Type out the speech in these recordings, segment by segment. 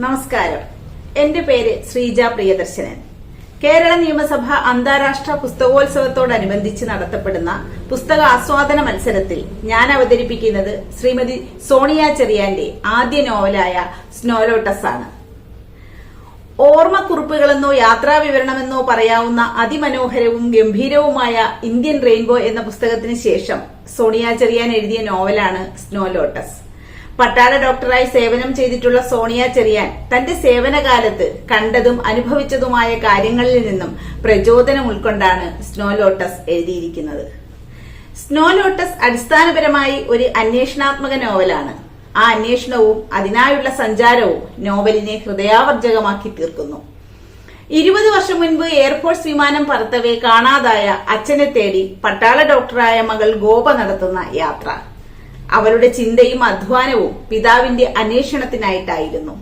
നമസ്കാരം. എന്റെ പേര് ശ്രീജ പ്രിയദർശനൻ. കേരള നിയമസഭ അന്താരാഷ്ട്ര പുസ്തകോത്സവത്തോടനുബന്ധിച്ച് നടത്തപ്പെടുന്ന പുസ്തക ആസ്വാദന മത്സരത്തിൽ ഞാൻ അവതരിപ്പിക്കുന്നത് ശ്രീമതി സോണിയ ചെറിയാന്റെ ആദ്യ നോവലായ സ്നോലോട്ടസ് ആണ് ഓർമ്മക്കുറിപ്പുകളെന്നോ യാത്രാ വിവരണമെന്നോ പറയാവുന്ന അതിമനോഹരവും ഗംഭീരവുമായ ഇന്ത്യൻ റെയിൻബോ എന്ന പുസ്തകത്തിന് ശേഷം സോണിയ ചെറിയാൻ എഴുതിയ നോവലാണ് സ്നോ ലോട്ടസ് പട്ടാള ഡോക്ടറായി സേവനം ചെയ്തിട്ടുള്ള സോണിയ ചെറിയാൻ തന്റെ സേവനകാലത്ത് കണ്ടതും അനുഭവിച്ചതുമായ കാര്യങ്ങളിൽ നിന്നും പ്രചോദനം ഉൾക്കൊണ്ടാണ് സ്നോ ലോട്ടസ് എഴുതിയിരിക്കുന്നത്. സ്നോ ലോട്ടസ് അടിസ്ഥാനപരമായി ഒരു അന്വേഷണാത്മക നോവലാണ്. ആ അന്വേഷണവും അതിനായുള്ള സഞ്ചാരവും നോവലിനെ ഹൃദയാവർജകമാക്കി തീർക്കുന്നു. ഇരുപത് വർഷം മുൻപ് എയർഫോഴ്സ് വിമാനം പറത്തവേ കാണാതായ അച്ഛനെ തേടി പട്ടാള ഡോക്ടറായ മകൾ ഗോപ നടത്തുന്ന യാത്ര. അവളുടെ ചിന്തയും അധ്വാനവും പിതാവിന്റെ അന്വേഷണത്തിനായിട്ടായിരുന്നു.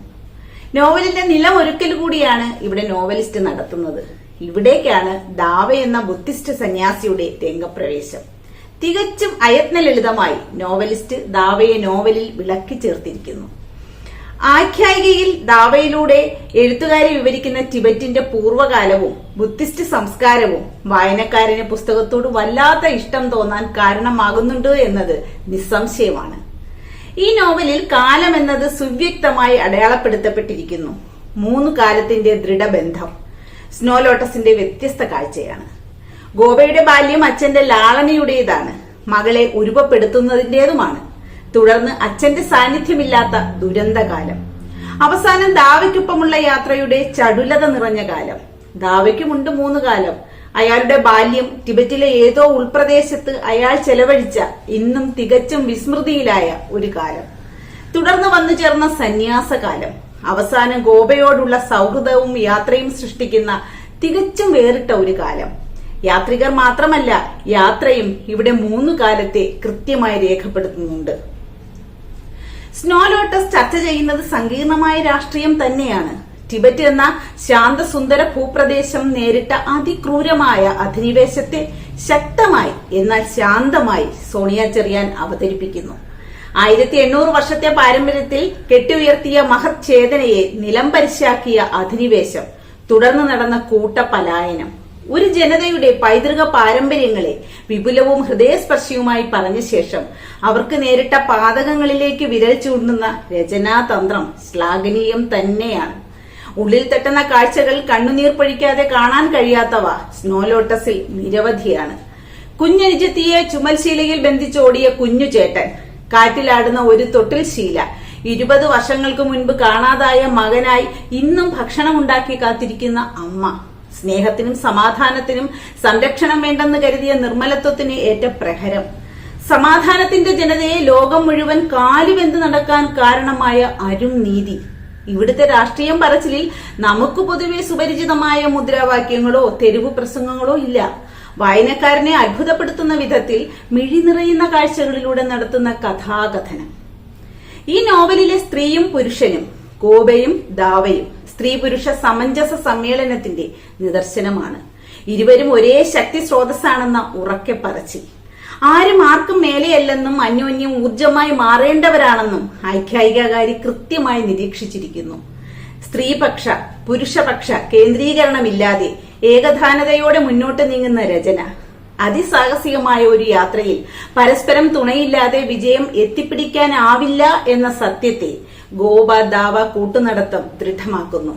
നോവലിന്റെ നിലമൊരുക്കൽ കൂടിയാണ് ഇവിടെ നോവലിസ്റ്റ് നടത്തുന്നത്. ഇവിടേക്കാണ് ദാവ എന്ന ബുദ്ധിസ്റ്റ് സന്യാസിയുടെ രംഗപ്രവേശം. തികച്ചും അയത്നലളിതമായി നോവലിസ്റ്റ് ദാവയെ നോവലിൽ വിളക്കി ചേർത്തിരിക്കുന്നു. ആഖ്യായികയിൽ ദാവയിലൂടെ എഴുത്തുകാരെ വിവരിക്കുന്ന ടിബറ്റിന്റെ പൂർവകാലവും ബുദ്ധിസ്റ്റ് സംസ്കാരവും വായനക്കാരന് പുസ്തകത്തോട് വല്ലാത്ത ഇഷ്ടം തോന്നാൻ കാരണമാകുന്നുണ്ട് എന്നത് നിസ്സംശയമാണ്. ഈ നോവലിൽ കാലം എന്നത് സുവ്യക്തമായി അടയാളപ്പെടുത്തപ്പെട്ടിരിക്കുന്നു. മൂന്ന് കാലത്തിന്റെ ദൃഢബന്ധം. സ്നോ ലോട്ടസിന്റെ വ്യത്യസ്ത കാഴ്ചയാണ്. ഗോപയുടെ ബാല്യം അച്ഛന്റെ ലാളനയുടേതാണ്. മകളെ ഉരുവപ്പെടുത്തുന്നതിന്റേതുമാണ്. തുടർന്ന് അച്ഛന്റെ സാന്നിധ്യമില്ലാത്ത ദുരന്തകാലം. അവസാനം ദാവയ്ക്കൊപ്പമുള്ള യാത്രയുടെ ചടുലത നിറഞ്ഞ കാലം. ദാവയ്ക്കുമുണ്ട് മൂന്ന് കാലം. അയാളുടെ ബാല്യം ടിബറ്റിലെ ഏതോ ഉൾപ്രദേശത്ത് അയാൾ ചെലവഴിച്ച ഇന്നും തികച്ചും വിസ്മൃതിയിലായ ഒരു കാലം. തുടർന്ന് വന്നു ചേർന്ന സന്യാസകാലം. അവസാനം ഗോപയോടുള്ള സൗഹൃദവും യാത്രയും സൃഷ്ടിക്കുന്ന തികച്ചും വേറിട്ട ഒരു കാലം. യാത്രികർ മാത്രമല്ല യാത്രയും ഇവിടെ മൂന്നു കാലത്തെ കൃത്യമായി രേഖപ്പെടുത്തുന്നുണ്ട്. സ്നോ ലോട്ടസ് ചർച്ച ചെയ്യുന്നത് സങ്കീർണമായ രാഷ്ട്രീയം തന്നെയാണ്. ടിബറ്റ് എന്ന ശാന്തസുന്ദര ഭൂപ്രദേശം നേരിട്ട അതിക്രൂരമായ അധിനിവേശത്തെ ശക്തമായി എന്നാൽ ശാന്തമായി സോണിയ ചെറിയാൻ അവതരിപ്പിക്കുന്നു. ആയിരത്തി എണ്ണൂറ് വർഷത്തെ പാരമ്പര്യത്തിൽ കെട്ടിയുയർത്തിയ മഹത് ചേതനയെ നിലംപരിശാക്കിയ അധിനിവേശം തുടർന്ന് നടന്ന കൂട്ടപലായനം ഒരു ജനതയുടെ പൈതൃക പാരമ്പര്യങ്ങളെ വിപുലവും ഹൃദയസ്പർശിയുമായി പറഞ്ഞ ശേഷം അവർക്ക് നേരിട്ട പാതകങ്ങളിലേക്ക് വിരൽ ചൂണ്ടുന്ന രചനാതന്ത്രം ശ്ലാഘനീയം തന്നെയാണ്. ഉള്ളിൽ തട്ടുന്ന കാഴ്ചകൾ കണ്ണുനീർ പൊഴിക്കാതെ കാണാൻ കഴിയാത്തവ സ്നോലോട്ടസിൽ നിരവധിയാണ്. കുഞ്ഞനുജത്തിയെ ചുമൽശീലയിൽ ബന്ധിച്ചോടിയ കുഞ്ഞു ചേട്ടൻ കാറ്റിലാടുന്ന ഒരു തൊട്ടിൽ ശീല ഇരുപത് വർഷങ്ങൾക്ക് മുൻപ് കാണാതായ മകനായി ഇന്നും ഭക്ഷണം ഉണ്ടാക്കി കാത്തിരിക്കുന്ന അമ്മ. സ്നേഹത്തിനും സമാധാനത്തിനും സംരക്ഷണം വേണ്ടെന്ന് കരുതിയ നിർമ്മലത്വത്തിന് ഏറ്റ പ്രഹരം. സമാധാനത്തിന്റെ ജനതയെ ലോകം മുഴുവൻ കാലുവെന്ത് നടക്കാൻ കാരണമായ അരും നീതി. ഇവിടുത്തെ രാഷ്ട്രീയം പറച്ചിലിൽ നമുക്ക് പൊതുവെ സുപരിചിതമായ മുദ്രാവാക്യങ്ങളോ തെരുവു പ്രസംഗങ്ങളോ ഇല്ല. വായനക്കാരനെ അത്ഭുതപ്പെടുത്തുന്ന വിധത്തിൽ മിഴി നിറയുന്ന കാഴ്ചകളിലൂടെ നടത്തുന്ന കഥാകഥനം. ഈ നോവലിലെ സ്ത്രീയും പുരുഷനും കോബയും ദാവയും സ്ത്രീ പുരുഷ സമഞ്ജസ സമ്മേളനത്തിന്റെ നിദർശനമാണ്. ഇരുവരും ഒരേ ശക്തി സ്രോതസ്സാണെന്ന ഉറക്കെ പറച്ചിൽ ആരും ആർക്കും മേലെയല്ലെന്നും അന്യോന്യം ഊർജമായി മാറേണ്ടവരാണെന്നും ഐക്യായികാരി കൃത്യമായി നിരീക്ഷിച്ചിരിക്കുന്നു. സ്ത്രീപക്ഷ പുരുഷപക്ഷ കേന്ദ്രീകരണമില്ലാതെ ഏകധാനതയോടെ മുന്നോട്ട് നീങ്ങുന്ന രചന. അതിസാഹസികമായ ഒരു യാത്രയിൽ പരസ്പരം തുണയില്ലാതെ വിജയം എത്തിപ്പിടിക്കാനാവില്ല എന്ന സത്യത്തെ ഗോപ ദാവ കൂട്ടുനടത്തം ദൃഢമാക്കുന്നു.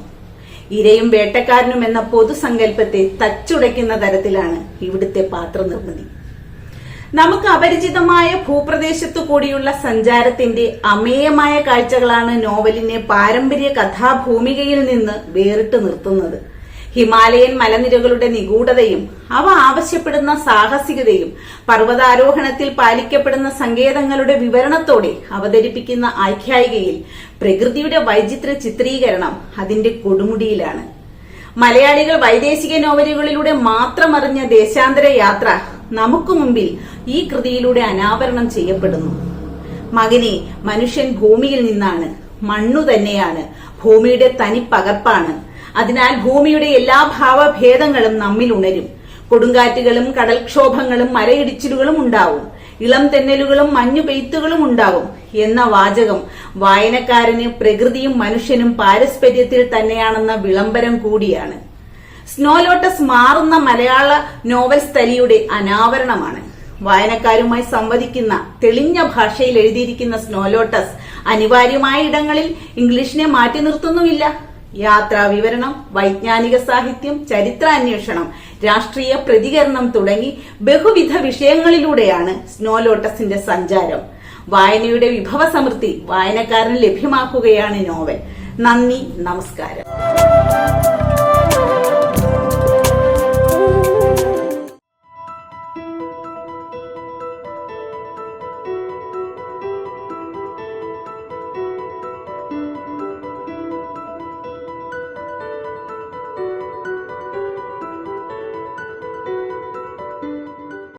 ഇരയും വേട്ടക്കാരനും എന്ന പൊതുസങ്കല്പത്തെ തച്ചുടയ്ക്കുന്ന തരത്തിലാണ് ഇവിടുത്തെ പാത്രനിർമ്മിതി. നമുക്ക് അപരിചിതമായ ഭൂപ്രദേശത്തു കൂടിയുള്ള സഞ്ചാരത്തിന്റെ അമേയമായ കാഴ്ചകളാണ് നോവലിനെ പാരമ്പര്യ കഥാഭൂമികയിൽ നിന്ന് വേറിട്ട് നിർത്തുന്നത്. ഹിമാലയൻ മലനിരകളുടെ നിഗൂഢതയും അവ ആവശ്യപ്പെടുന്ന സാഹസികതയും പർവതാരോഹണത്തിൽ പാലിക്കപ്പെടുന്ന സങ്കേതങ്ങളുടെ വിവരണത്തോടെ അവതരിപ്പിക്കുന്ന ആഖ്യായികയിൽ പ്രകൃതിയുടെ വൈചിത്ര ചിത്രീകരണം അതിന്റെ കൊടുമുടിയിലാണ്. മലയാളികൾ വൈദേശിക നോവലുകളിലൂടെ മാത്രം അറിഞ്ഞ ദേശാന്തര യാത്ര നമുക്ക് മുമ്പിൽ ഈ കൃതിയിലൂടെ അനാവരണം ചെയ്യപ്പെടുന്നു. മകനെ മനുഷ്യൻ ഭൂമിയിൽ നിന്നാണ് മണ്ണു തന്നെയാണ് ഭൂമിയുടെ തനി പകർപ്പാണ് അതിനാൽ ഭൂമിയുടെ എല്ലാ ഭാവഭേദങ്ങളും നമ്മിൽ ഉണരും. കൊടുങ്കാറ്റുകളും കടൽക്ഷോഭങ്ങളും മരയിടിച്ചിലുകളും ഉണ്ടാവും. ഇളം തെന്നലുകളും മഞ്ഞു പെയ്ത്തുകളും ഉണ്ടാവും എന്ന വാചകം വായനക്കാരന് പ്രകൃതിയും മനുഷ്യനും പാരസ്പര്യത്തിൽ തന്നെയാണെന്ന വിളംബരം കൂടിയാണ്. സ്നോ ലോട്ടസ് മാറുന്ന മലയാള നോവൽ സ്ഥലിയുടെ അനാവരണമാണ്. വായനക്കാരുമായി സംവദിക്കുന്ന തെളിഞ്ഞ ഭാഷയിൽ എഴുതിയിരിക്കുന്ന സ്നോ ലോട്ടസ് അനിവാര്യമായ ഇടങ്ങളിൽ ഇംഗ്ലീഷിനെ മാറ്റി നിർത്തുന്നുമില്ല. യാത്രാ വിവരണം വൈജ്ഞാനിക സാഹിത്യം ചരിത്രാന്വേഷണം രാഷ്ട്രീയ പ്രതികരണം തുടങ്ങി ബഹുവിധ വിഷയങ്ങളിലൂടെയാണ് സ്നോ ലോട്ടസിന്റെ സഞ്ചാരം. വായനയുടെ വിഭവസമൃദ്ധി വായനക്കാരന് ലഭ്യമാക്കുകയാണ് നോവൽ. നന്ദി നമസ്കാരം.